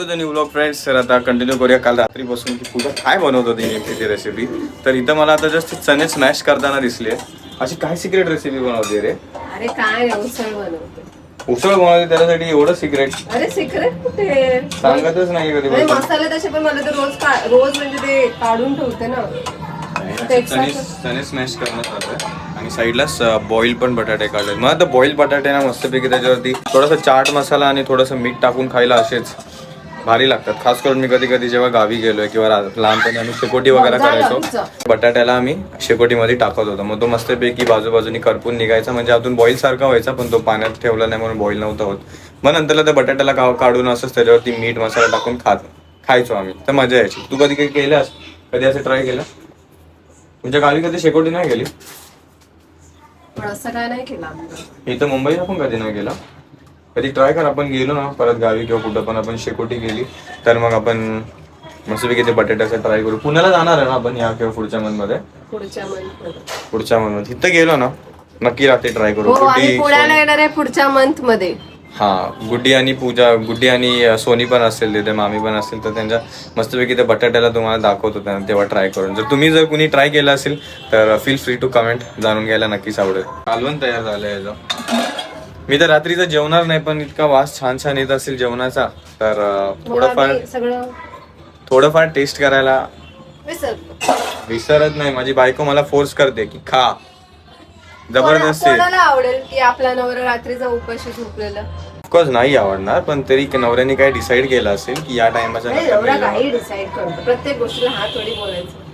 To the new blog friends तर आता continue करूया. काल रात्रीपासून की पूजा काय बनवत होती नेमकी ती रेसिपी तर इथं मला आता जस्ट चणे स्मॅश करताना दिसली. अशी काय सिक्रेट रेसिपी बनवते रे? अरे काय नाही, उसळ बनवते. उसळ बनवते त्याच्यासाठी एवढं सिक्रेट अरे सिक्रेट कुठे सांगतच नाही कधी. मसाले तसे पण मला तर रोज का- रोज म्हणजे ते काढून ठेवते ना. चणे चणे स्मॅश करणं आणि साईडला बॉईल पण बटाटे काढले. मग आता बॉईल बटाटे ना मस्तपैकी त्याच्यावरती थोडासा चाट मसाला आणि थोडंसं मीठ टाकून खायला असेच. भारी लागतात. खास करून मी कधी कधी जेव्हा गावी गेलोय किंवा लहानपणी आम्ही शेकोटी वगैरे करायचो. बटाट्याला आम्ही शेकोटीमध्ये टाकत होतो. मग तो मस्तपैकी बाजूबाजूनी करपून निघायचा. म्हणजे आतून बॉईल सारखा व्हायचा पण तो पाण्यात ठेवला नाही म्हणून बॉईल नव्हता होत. मग नंतरला त्या बटाट्याला का- काढून असंच त्याच्यावरती मीठ मसाला टाकून खात खायचो आम्ही. तर मजा यायची. तू कधी काही केल्यास कधी असं ट्राय केलं? तुमच्या गावी कधी शेकोटी नाही गेली? असं काय नाही केलं इथं मुंबईला पण कधी नाही गेला? कधी ट्राय कर आपण गेलो ना परत गावी किंवा कुठं पण आपण शेकोटी गेली तर मग आपण मस्तपैकी ते बटाट्याचं ट्राय करू. पुण्याला जाणार आहे ना आपण या किंवा पुढच्या month मध्ये पुढच्या month मध्ये तिथं गेलो ना नक्की रात्री ट्राय करू. हो पुण्याला येणार आहे पुढच्या मंथमध्ये हा गुड्डी आणि पूजा गुड्डी आणि अ, सोनी पण असेल तिथे मामी पण असेल तर त्यांच्या मस्तपैकी त्या बटाट्याला तुम्हाला दाखवतो त्यांना तेव्हा ट्राय करून. जर तुम्ही जर कुणी ट्राय केलं असेल तर फील फ्री टू कमेंट जाणून घ्यायला नक्कीच आवडेल. कालवण तयार झालं याचं. मी तर रात्रीचं जेवणार नाही पण इतका वास छान छान येत असेल जेवणाचा तर अ, मग थोडंफार आम्ही सगळं थोडंफार टेस्ट करायला विसरतो विसरत नाही माझी बायको मला फोर्स करते की खा. जबरदस्ती. कोणाला आवडेल की आपला नवरा रात्रीचा उपाशी झोपलेला? ऑफकोर्स नाही आवडणार पण तरी नवऱ्याने काय डिसाईड केलं असेल की या टायमाच्या नाही नवरा काही डिसाईड करतो प्रत्येक गोष्टीला हा थोडी बोलायचं.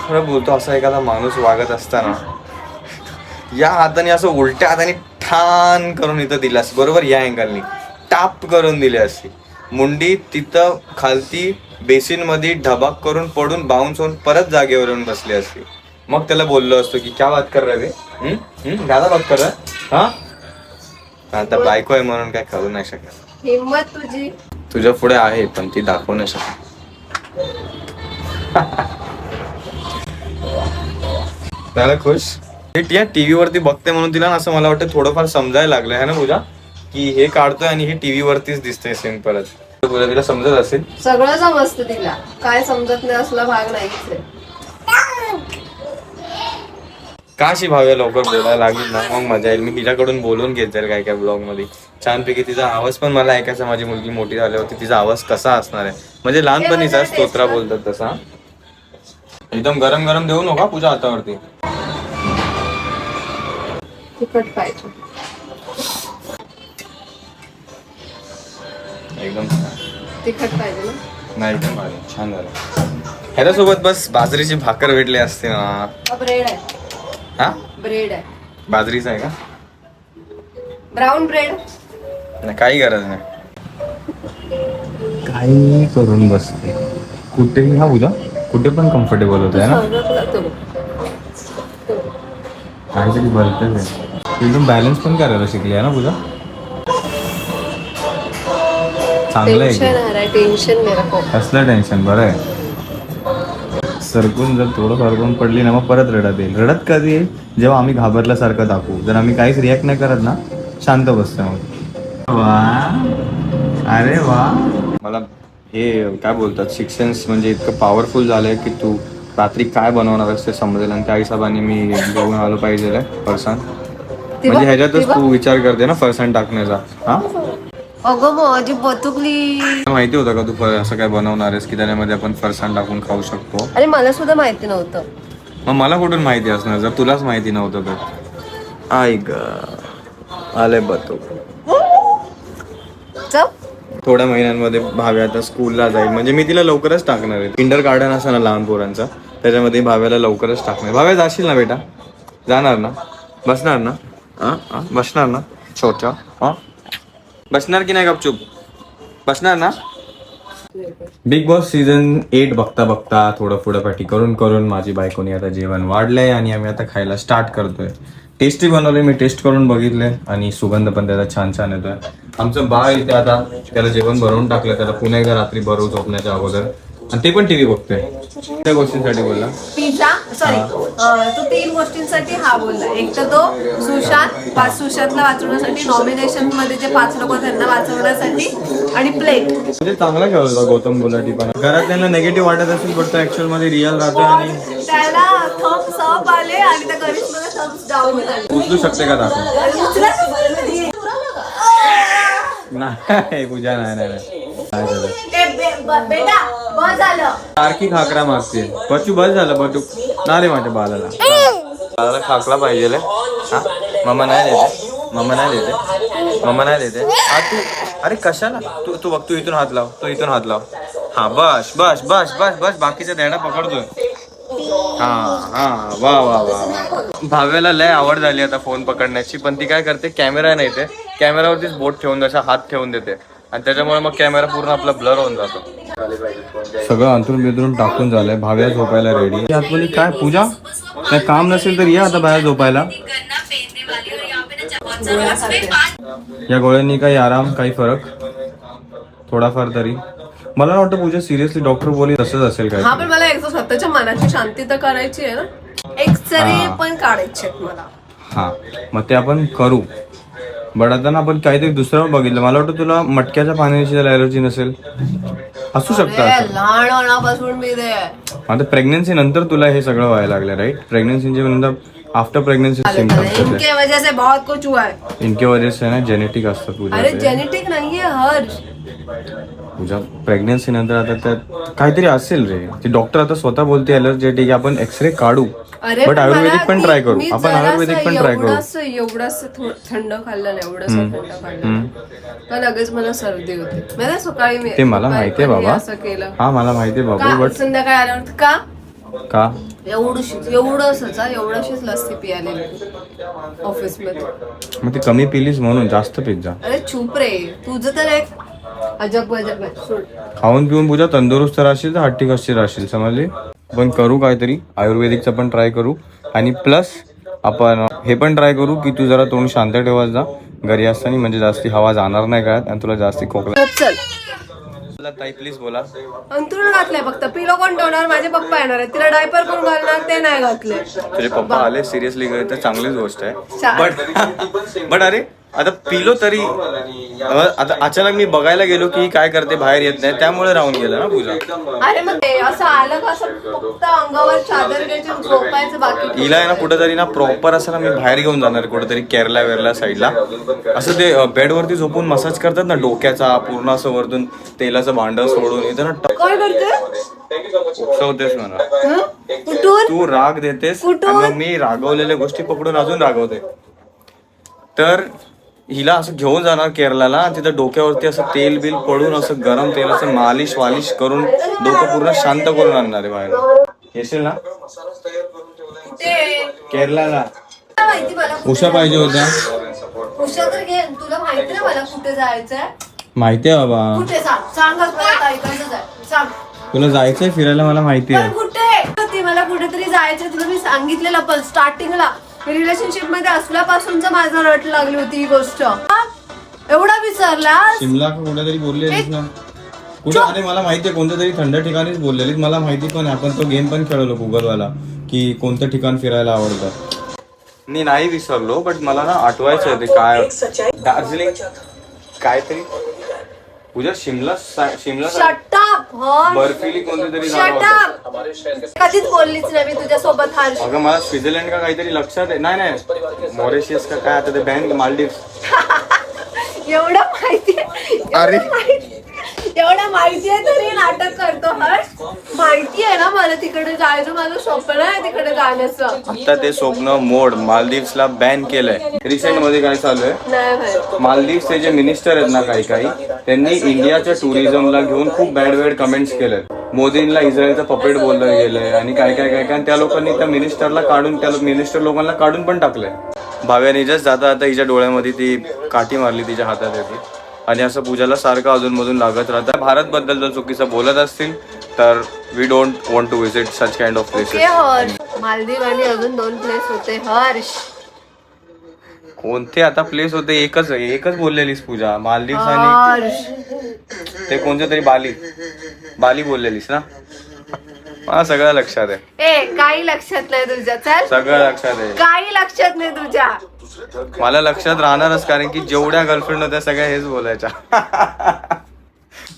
खरं बोलतो असा एखादा माणूस वागत असताना या हाताने असं उलट्या हाताने ठाण करून इथं दिलं असतं बरोबर या अँगलनी. टाप करून दिली असती मुंडी तिथं खालती बेसिनमध्ये ढबाक करून पडून बाउन्स होऊन परत जागेवर येऊन बसली असती मग त्याला बोललो असतो की क्या बात कर रहे रे? हम्म? हम्म? दादा बात कर रहा हा? आता बायको आहे म्हणून काय करू नाही शकत. हिंमत तुझी. तुझ्या पुढे आहे पण ती दाखवू नाही शकत. त्याला खुश ती टीव्ही वरती बघते म्हणून तिला ना असं मला वाटतं थोडंफार समजायला लागलं है ना पूजा? की हे काढतोय आणि हे टीव्ही वरतीच दिसतंय सेम परत. पूजा तिला समजत असेल. सगळं समजतं तिला. काय समजत नाही असला भाग आहे काशी भाव्या लवकर बोलायला लागली ना? मग मजा येईल. मी तिच्याकडून बोलून घेत जाईल काय काय ब्लॉगमध्ये छानपैकी तिचा आवाज पण मला ऐकायचा. माझी मुलगी मोठी झाल्यावरती तिचा आवाज कसा असणार आहे? म्हणजे लहानपणीचा स्तोत्रा बोलतात तसा. एकदम गरम गरम देऊ नका पूजा हातावरती. तिखट पाहिजे. एकदम. तिखट पाहिजे ना? नाही एकदम भारी. छान झालं. ह्याच्यासोबत बस बाजरीची भाकर भेटली असते ना. ब्रेड आहे. हा? ब्रेड आहे. बाजरीचा आहे का? Brown bread. नाही काही गरज नाही. काही करून बसते. कुठेही हा पूजा कुठे पण कम्फर्टेबल होत आहे ना काहीतरी भलतच आहे एकदम बॅलन्स पण करायला शिकली आहे ना पूजा? चांगलं आहे की. टेन्शन आ रहा है टेंशन मेरा को कसलं टेन्शन बरं आहे. सरकून जर थोडं सरकून पडली ना मग परत रडत येईल. रडत कधी येईल? जेव्हा आम्ही घाबरल्यासारखं दाखवू. जर आम्ही काहीच रिॲक्ट नाही करत ना शांत बसतो मग. वा. अरे वा. मला हे काय बोलतात शिक्षण म्हणजे इतकं पॉवरफुल झालंय की तू रात्री काय बनवणार आहेस ते समजेल आणि त्या हिशोबाने मी घेऊन आलो पाहिजे फरसाण म्हणजे ह्याच्यातच तू विचार करते ना फरसाण टाकण्याचा हा? अगं माझी बतुकली. माहिती होतं का तू असं काय बनवणार आहेस की त्याच्यामध्ये आपण फरसाण टाकून खाऊ शकतो? अरे मला सुद्धा माहिती नव्हतं. मग मला कुठून माहिती असणार? जर तुलाच माहिती नव्हतं तर. ग आले बतो चप थोड्या महिन्यांमध्ये भाव्या आता स्कूलला जाईल. म्हणजे मी तिला लवकरच टाकणार आहे. किंडर गार्डन असं ना लहान पोरांचा. त्याच्यामध्ये भाव्याला लवकरच टाकणार भाव्या जाशील ना बेटा? जाणार ना? बसणार ना? हा हा बसणार ना छोट्या हा बसणार की नाही गपचूप बसणार ना बिग बॉस सीझन एट बघता बघता थोडं पुढं पाठी करून करून माझी बायकोनी आता जेवण वाढलंय आणि आम्ही आता खायला स्टार्ट करतोय टेस्टी बनवले मी टेस्ट करून बघितले आणि सुगंध पण त्याचा छान छान येतोय आमचं बाळ इथे आता त्याला जेवण बनवून टाकलं त्याला पुन्हा एकदा रात्री बरोबर झोपण्याच्या अगोदर आणि ते पण टीव्ही बघतोय. त्या गोष्टींसाठी बोलला. पिझ्झा? सॉरी तो तीन गोष्टींसाठी हा बोलला. एक तर तो सुशांत पाच सुशांतला वाचवण्यासाठी नॉमिनेशनमध्ये जे पाच लोक त्यांना वाचवण्यासाठी आणि प्लेट म्हणजे चांगला खेळ होता गौतम गुलाटी पण. घरात त्यांना निगेटिव्ह वाटत असेल पण तो ऍक्च्युअलमध्ये रिअल राहतो आणि त्याला थम्स अप आले आणि त्या करिश्माला थम्स डाऊन आले. उचलू शकते का दाखव? उचला. नाही पूजा नाही नाही. सारखी खाकरा मागते बचू बस झालं बटू ना रे माझ्या बालाला बालाला खाकला पाहिजे मम्मा नाही देते. मम्मा नाही देते. मम्मा नाही देते. हा तू अरे कशाला? तू तू बघ तू इथून हात लाव. तू इथून हात लाव. हा बस बस बस बस बस. बाकीचा देणा पकडतोय. हा हा वा वा वा वा. भाव्याला लय आवड झाली आता फोन पकडण्याची पण ती काय करते? कॅमेरा नाही ते. कॅमेरावरतीच बोट ठेवून जसा हात ठेवून देते. आणि त्याच्यामुळे मग कॅमेरा पूर्ण आपला ब्लर होऊन जातो. सगळं अंतरून बिदरून टाकून झालंय. भाव्या झोपायला रेडी आतमध्ये काय पूजा? काय काम नसेल तर या आता बाहेर झोपायला. या गोळ्यांनी काही आराम काही फरक? थोडाफार तरी. मला वाटतं पूजा सिरियसली डॉक्टर बोली तसंच असेल काय हा पण मला एकदा स्वतःच्या मनाची शांती तर करायची आहे ना. एक्सरे पण काढायचे मला. हा. मग ते आपण करू. बट आता ना आपण काहीतरी दुसरं बघितलं. मला वाटतं तुला मटक्याच्या पाण्याची त्याला अलर्जी नसेल. असू शकतं ए, असं लहानपणापासून मी ते. आता प्रेग्नन्सी नंतर तुला हे सगळं व्हायला लागलं राईट प्रेग्नन्सीच्या नंतर आफ्टर प्रेग्नन्सी सिम्पटम्स येते इनके वजह से बहुत कुछ हुआ है. इनके वजह से ना जेनेटिक असतं पूजा अरे. जेनेटिक नाहीये हर्ष. तुझ्या प्रेग्नन्सी नंतर आता त्यात काहीतरी असेल रे. ती डॉक्टर आता स्वतः बोलते अलर्जेटिक आपण एक्सरे काढू. अरे बट आयुर्वेदिक पण ट्राय करू. आपण आयुर्वेदिक पण ट्राय करू. थो- थंड खाल्लं ना एवढंसं थंड खाल्लं तर लगेच मला सर्दी होते. मला सकाळी मी ते मला दुपारी माहितीये पण मी बाबा. असं केलं. हा मला माहितीये बाबू बट संध्याकाळी आल्यावर का? का? एवढीशीच एवढंसच हा एवढशीच लस्सी पियालेली ऑफिसमध्ये. मग ती कमी पिलीस म्हणून जास्त जा. अरे चुप रे. तुझं तर एक अजब अजब आहे. सोड. खाऊन पिऊन पूजा तंदुरुस्त राहशील तर हट्टी कशी राहशील समजली? पण करू काहीतरी. आयुर्वेदिकचं पण ट्राय करू. आणि प्लस आपण हे पण ट्राय करू की तू जरा तोंड शांत ठेवत जा. घरी असताना म्हणजे जास्ती हवा जाणार नाही गळ्यात आणि तुला जास्ती खोकला. चल ताई प्लीज बोला. अंथरुण घातलंय फक्त. पिलो कोण ठेवणार? माझे पप्पा येणार आहेत. तिला डायपर करून घालणार ते नाही घातले तुझे पप्पा आले सिरियसली घरी तर चांगलीच गोष्ट आहे. बट बट अरे आता पिलो तरी आता अचानक मी बघायला गेलो की काय करते बाहेर येत नाही त्यामुळे राहून गेलं ना पूजा. अरे मग ते असं आलं का असं फक्त अंगावर चादर घ्यायची झोपायचं बाकी हिला आहे ना कुठेतरी ना प्रॉपर असं ना मी बाहेर घेऊन जाणार कुठेतरी केरला वेरला साईडला. असं ते बेडवरती झोपून मसाज करतात ना डोक्याचा पूर्ण असं वरतून तेलाचं भांड सोडून इथं ना काय करते? मला तू राग देतेस मग मी रागवलेल्या गोष्टी पकडून अजून रागवते. तर हिला असं घेऊन जाणार केरलाला आणि तिथं डोक्यावरती असं तेल बिल पडून असं गरम तेलाचं मालिश वालिश करून डोकं पूर्ण शांत करून आणणार आहे बाहेर. येशील ना? तुला कुठे उषा पाहिजे होत्या उषा तर घे. तुला माहिती ना मला कुठे जायचंय? माहिती आहे बाबा. कुठे? सांग. सांगच मला ऐकायचं जाय. सांग. तुला जायचंय फिरायला मला माहिती पण आहे कुठे? ती मला कुठेतरी जायचं तुला मी सांगितलेलं पण स्टार्टिंगला रिलेशनशिपमध्ये असल्यापासूनच माझा रट लागली होती ही गोष्ट? एवढा विसरला शिमला का कुठेतरी बोललेलीस ना. कुठे अरे मला माहिती आहे कोणत्या तरी थंड ठिकाणीच बोललेलीस मला माहिती पण आहे आपण तो गेम पण खेळलो गुगलवाला की कोणतं ठिकाण फिरायला आवडतं. मी नाही विसरलो बट मला ना आठवायचं आहे ते काय दार्जिलिंग काहीतरी पूजा शिमला सा- शिमला सा- शटअप बर्फिली कोणती तरी होतं. कधीच बोललीच नाही मी तुझ्या सोबत हर्ष. अगं मला स्वित्झर्लंड का काहीतरी लक्षात आहे? नाही नाही. मॉरिशियस का काय आता ते बँक मालदीव एवढं माहिती अरे. एवढं माहिती आहे तरी नाटक माहिती आहे ना मला तिकडे जायचं माझं स्वप्न आहे तिकडे जाण्याचं. आता ते स्वप्न मोड मालदीव्सला बॅन केलंय. रिसेंटमध्ये काय चालू आहे? नाही माहिती. मालदीवचे जे मिनिस्टर आहेत ना काही काही त्यांनी इंडियाच्या टुरिझमला घेऊन खूप बॅड बॅड कमेंट्स केले मोदींना इस्रायलचं पपेट बोललं गेलंय आणि काय काय काय काय आणि त्या लोकांनी त्या मिनिस्टरला काढून त्या मिनिस्टर लोकांना काढून पण टाकलंय. भाव्याने जस्ट जाता आता हिच्या डोळ्यामध्ये ती काठी मारली तिच्या हातात येते. आणि असं पूजाला सारखं अधूनमधून लागत राहतं. भारत बद्दल जर चुकीचं बोलत असतील तर we don't want to visit such kind of okay places Harsh Maldives आणि अजून दोन प्लेस होते. हर्ष कोणते आता प्लेस होते? एकच एकच बोललेलीस पूजा. मालदीव आणि हर्ष. ते कोणते तरी बाली. बाली बोललेलीस ना? मला सगळं लक्षात आहे. ए काही लक्षात नाही तुझ्या. चल. सगळं लक्षात आहे. काही लक्षात नाही तुझ्या. मला लक्षात राहणारच कारण की जेवढ्या गर्लफ्रेंड होत्या सगळ्या हेच बोलायच्या.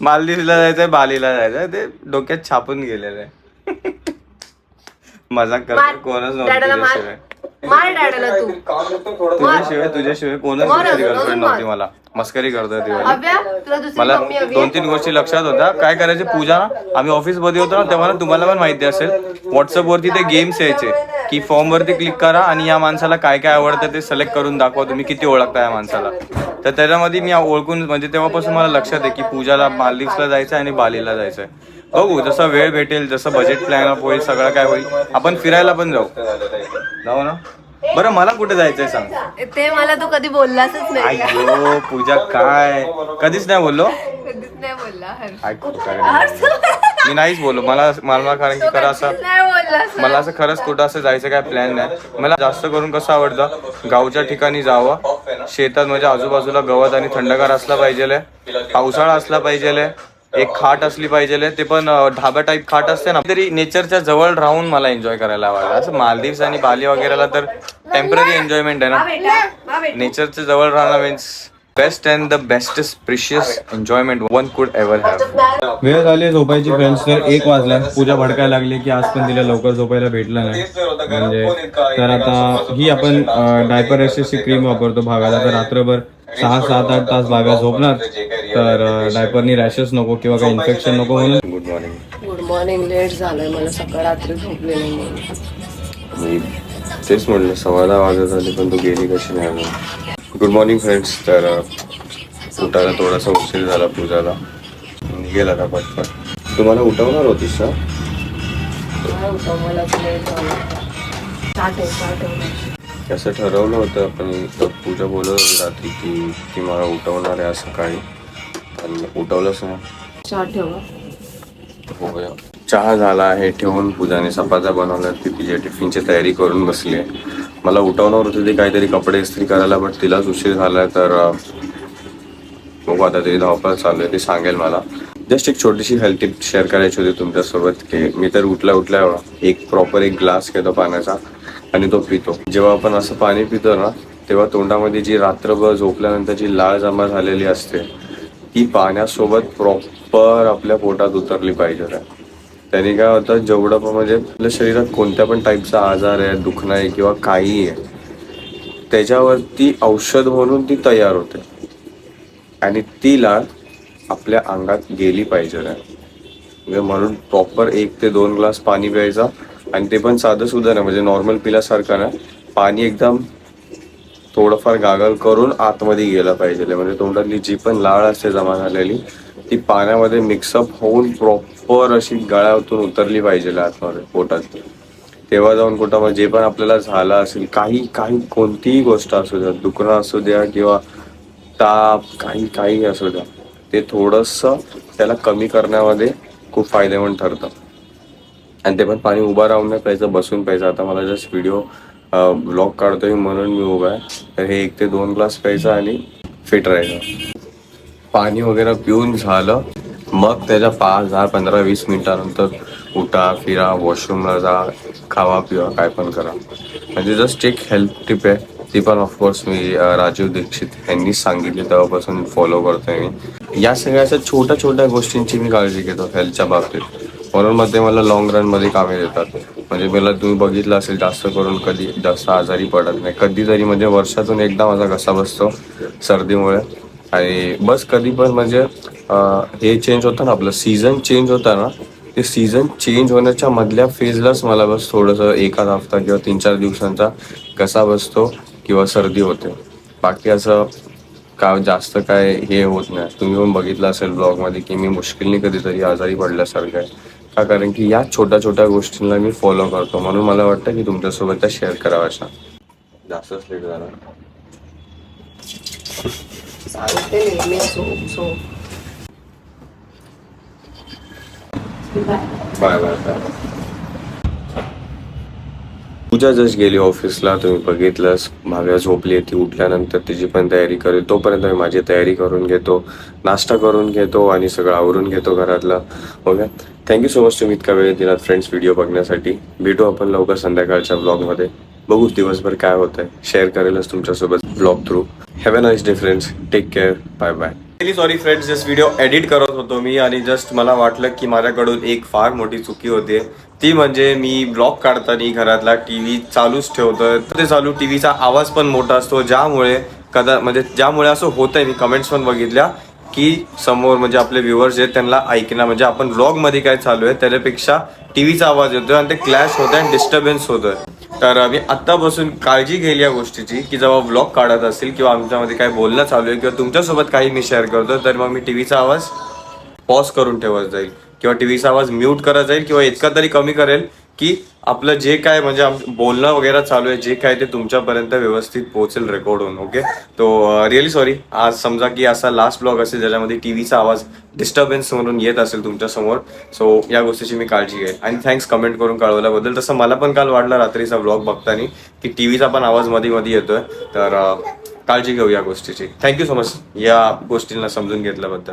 मालदीवला जायचंय बालीला जायचंय ते डोक्यात छापून गेलेलं आहे मजाक. करतो कोणच नव्हतं मार डॅडाला तू. तुझ्याशिवाय तुझ्याशिवाय कोणच मार दुसरी अजून, गर्लफ्रेंड अजून नव्हती मार. मला. मस्करी करतोय ती वाली. अभ्या तुला दुसरी मला मम्मी हवी दोन तीन गोष्टी लक्षात होत्या. काय करायचे? पूजा ना आम्ही ऑफिसमध्ये होतो ना तेव्हा ना तुम्हाला पण माहिती असेल व्हॉट्सअप वरती ते गेम्स यायचे. की फॉर्म वरती क्लिक करा आणि या माणसाला काय काय आवडतं ते सिलेक्ट करून दाखवा. तुम्ही किती ओळखता या माणसाला. तर त्याच्यामध्ये मी ओळखून म्हणजे तेव्हापासून मला लक्षात आहे की पूजाला मालदीव्सला जायचं आणि बालीला जायचंय. बघू जसं वेळ भेटेल जसं बजेट प्लॅन अप होईल सगळं काय होईल. आपण फिरायला पण जाऊ. जाऊ ना? बरं मला कुठे जायचंय सांग. ते मला तू कधी बोललासच नाही. अय्यो पूजा काय? कधीच नाही बोललो? कधीच नाही बोलला मी नाहीच बोललो. मला मला कारण की खरं असं मला असं खरंच कुठं असं जायचं काय प्लॅन नाही. मला जास्त करून कसं आवडतं गावच्या ठिकाणी जावं. शेतात म्हणजे आजूबाजूला गवत आणि थंडगार असला पाहिजे पावसाळा असला पाहिजे एक खाट असली पाहिजे ते पण ढाबा टाईप खाट असते ना. तरी नेचरच्या जवळ राहून मला एन्जॉय करायला आवडतं असं मालदीव्स आणि बाली वगैरेला तर टेंपररी एन्जॉयमेंट आहे ना. नेचरच्या जवळ राहणं means best and the bestest precious enjoyment one could ever have वेळ झाली झोपायची फ्रेंड्स तर एक वाजला. पूजा भडकायला लागली की आज पण तिला लवकर झोपायला भेटलं नाही. म्हणजे तर आता ही आपण डायपर रेशेसची क्रीम वापरतो भागाला. तर रात्रभर सहा सात आठ तास भाव्या झोपणार. तर डायपरनी रॅशेस नको किंवा काही इन्फेक्शन नको म्हणून good morning good morning late झालंय. मला सकाळ रात्री झोपले नाही मी तेच म्हटलं सव्वा दहा वाजत झाली पण तू गेली कशी नाही गुड मॉर्निंग फ्रेंड्स तर उठायला थोडासा उशीर झाला पूजाला. निघेल आता पटपट? तुम्हाला उठवणार होतीस ना मला झालं असं ठरवलं होतं आपण तर पूजा बोलत होती रात्री की ती मला उठवणार आहे सकाळी पण उठवलंच नाही. ठेवा. होय. चहा झाला आहे ठेवून पूजाने चपात्या बनवल्या ती तिच्या टिफिनची तयारी करून बसली. आहे मला उठवणार होते ते काहीतरी कपडे इस्त्री करायला बट तिलाच उशीर झालाय तर बघू आता तरी धावपळ चालू आहे ते सांगेल मला. जस्ट एक छोटीशी हेल्थ टिप शेअर करायची होती तुमच्यासोबत की मी तर उठल्या उठल्या एक प्रॉपर एक ग्लास घेतो पाण्याचा. आणि तो पितो. जेव्हा आपण असं पाणी पितो ना तेव्हा तोंडामध्ये जी रात्रभर झोपल्यानंतर जी लाळ जमा झालेली असते ती पाण्यासोबत प्रॉपर आपल्या पोटात उतरली पाहिजे. त्याने काय होतं जेवढं पण म्हणजे आपल्या शरीरात कोणत्या पण टाईपचा आजार आहे दुखणं आहे किंवा काही आहे त्याच्यावरती औषध म्हणून ती तयार होते. आणि ती लाळ आपल्या अंगात गेली पाहिजे. म्हणजे म्हणून प्रॉपर एक ते दोन ग्लास पाणी प्यायचा आणि ते पण साधं सुद्धा नाही म्हणजे नॉर्मल पिल्यासारखं ना पाणी एकदम थोडंफार गागल करून आतमध्ये गेलं पाहिजे म्हणजे तोंडातली जी पण लाळ असते जमा झालेली ती पाण्यामध्ये मिक्सअप होऊन प्रॉपर अशी गळ्यातून उतरली पाहिजे आतमध्ये पोटात. तेव्हा जाऊन कुठं मग जे पण आपल्याला झालं असेल काही काही कोणतीही गोष्ट असू द्या दुखणं असू द्या किंवा ताप काही काही असू द्या ते थोडंसं त्याला कमी करण्यामध्ये खूप फायदेमंद ठरतं. आणि ते पण पाणी उभं राहून नाही प्यायचं बसून प्यायचं. आता मला जस्ट व्हिडिओ ब्लॉग काढतोय म्हणून मी उभा आहे. तर हे एक ते दोन ग्लास प्यायचं आणि फिट राहायचं. पाणी वगैरे पिऊन झालं. मग त्याच्या पाच दहा पंधरा वीस मिनिटानंतर उठा फिरा वॉशरूमला जा खावा पिवा काय पण करा. म्हणजे जस्ट एक हेल्थ टिप आहे. ती पण ऑफकोर्स मी राजीव दीक्षित यांनी सांगितली तेव्हापासून फॉलो करतोय मी. या सगळ्या अशा छोट्या छोट्या गोष्टींची मी काळजी घेतो हेल्थच्या बाबतीत. म्हणून मध्ये मला लॉंग रनमध्ये कामे देतात. म्हणजे मला तुम्ही बघितलं असेल जास्त करून कधी जास्त आजारी पडत नाही. कधीतरी म्हणजे वर्षातून एकदा माझा घसा बसतो सर्दीमुळे. आणि बस कधी पण म्हणजे हे चेंज होतं ना आपलं सीझन चेंज होतं ना ते सीझन चेंज होण्याच्या मधल्या फेजलाच मला बस थोडंसं एखाद हफ्ता किंवा तीन चार दिवसांचा घसा बसतो किंवा सर्दी होते. बाकी असं का जास्त काय हे होत नाही. तुम्ही पण बघितलं असेल ब्लॉगमध्ये की मी मुश्किलने कधीतरी आजारी पडल्यासारखं आहे. का कारण की या छोट्या छोट्या गोष्टींना मी फॉलो करतो. म्हणून मला वाटतं की तुमच्यासोबत त्या शेअर कराव्याशा जास्तच लेट झाला सांगते नेहमी so so bye bye bye. Pooja just गेली ऑफिसला तुम्ही बघितलंस भाव्या झोपली ती उठल्यानंतर तिची पण तयारी करेल. तोपर्यंत मी माझी तयारी करून घेतो नाश्ता करून घेतो आणि सगळं आवरून घेतो घरातलं. ओके? थँक्यू सो मच तुम्ही इतका वेळ दिलात फ्रेंड्स व्हिडिओ बघण्यासाठी. भेटू आपण लवकर संध्याकाळच्या ब्लॉगमध्ये बघू दिवसभर काय होत आहे शेअर करेलच तुमच्यासोबत blog through have a nice day friends take care bye bye sorry friends just video edit करत होतो मी आणि जस्ट मला वाटलं की माझ्याकडून एक फार मोठी चुकी होते. ती म्हणजे मी ब्लॉग काढताना घरातला टी व्ही चालूच ठेवतोय. ते चालू टी व्हीचा आवाज पण मोठा असतो. ज्यामुळे कदा म्हणजे ज्यामुळे असं होतंय. मी कमेंट्स पण बघितल्या. की समोर म्हणजे आपले व्ह्युअर्स आहेत त्यांना ऐकणं म्हणजे आपण व्लॉगमध्ये काय चालू आहे त्याच्यापेक्षा टीव्हीचा आवाज येतोय आणि ते क्लॅश होतोय आणि डिस्टर्बन्स होतोय तर आम्ही आत्तापासून काळजी घेईल या गोष्टीची की जेव्हा व्लॉग काढत असेल किंवा आमच्यामध्ये काय बोलणं चालू आहे किंवा तुमच्यासोबत काही मी शेअर करतो तर मग मी टीव्हीचा आवाज पॉज करून ठेवत जाईल. किंवा टीव्हीचा आवाज म्यूट करत जाईल किंवा इतका तरी कमी करेल की आपलं जे काय म्हणजे बोलणं वगैरे चालू आहे जे काय ते तुमच्यापर्यंत व्यवस्थित पोहोचेल रेकॉर्ड होऊन ओके तो रिअली सॉरी आज समजा की असा लास्ट ब्लॉग असेल ज्याच्यामध्ये टीव्हीचा आवाज डिस्टर्बन्स म्हणून येत असेल तुमच्यासमोर सो या गोष्टीची मी काळजी घेईल आणि थँक्स कमेंट करून कळवल्याबद्दल. तसं मला पण काल वाटलं रात्रीचा ब्लॉग बघताना की टीव्हीचा पण आवाजमध्ये मध्ये येतोय. तर काळजी घेऊ या गोष्टीची. थँक्यू सो मच या गोष्टींना समजून घेतल्याबद्दल.